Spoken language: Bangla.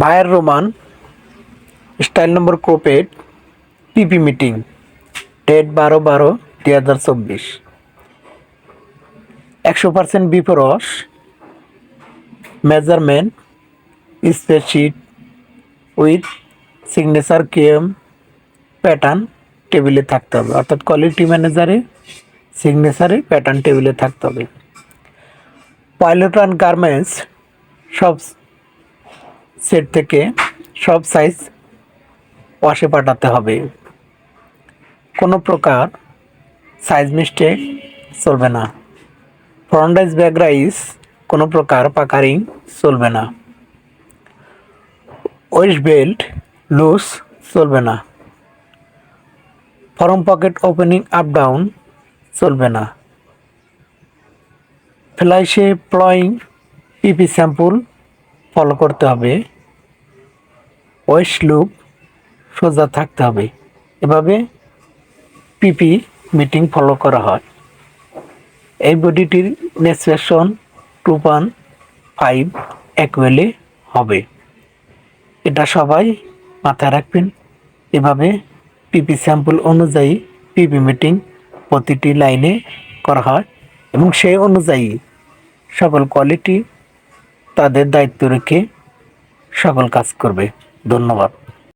বায়ার রোমান, স্টাইল নম্বর কোপেড, পিপি মিটিং, ডেট বারো বারো দুই হাজার চব্বিশ। একশো percent বিপরস, measurement, spreadsheet with signature KM pattern টেবিলে থাকতে হবে। অর্থাৎ কোয়ালিটি ম্যানেজারে সিগনেচারে প্যাটার্ন টেবিলে থাকতে হবে। পাইলট অ্যান্ড গার্মেন্টস, সব সেট থেকে সব সাইজ ওয়াশে পাঠাতে হবে। কোনো প্রকার সাইজ মিস্টেক চলবে না। ফ্রন্ট রাইস ব্যাক রাইস কোনো প্রকার পাকারিং চলবে না। ওয়েস্ট বেল্ট লুজ চলবে না। Form pocket opening up down চলবে না। ফ্লাইশে প্লয়িং পিপি স্যাম্পল ফলো করতে হবে। ওয়েস্ট লুপ সোজা থাকতে হবে। এভাবে পিপি মিটিং ফলো করা হয়। এই বডিটির নেসপেশন টু পয়েন্ট ফাইভ অ্যাকুয়েলে হবে। এটা সবাই মাথায় রাখবেন। এভাবে পিপি স্যাম্পল অনুযায়ী পিপি মিটিং প্রতিটি লাইনে করা হয় এবং সেই অনুযায়ী সকল কোয়ালিটি তাদের দায়িত্ব রেখে সকল কাজ করবে। ধন্যবাদ।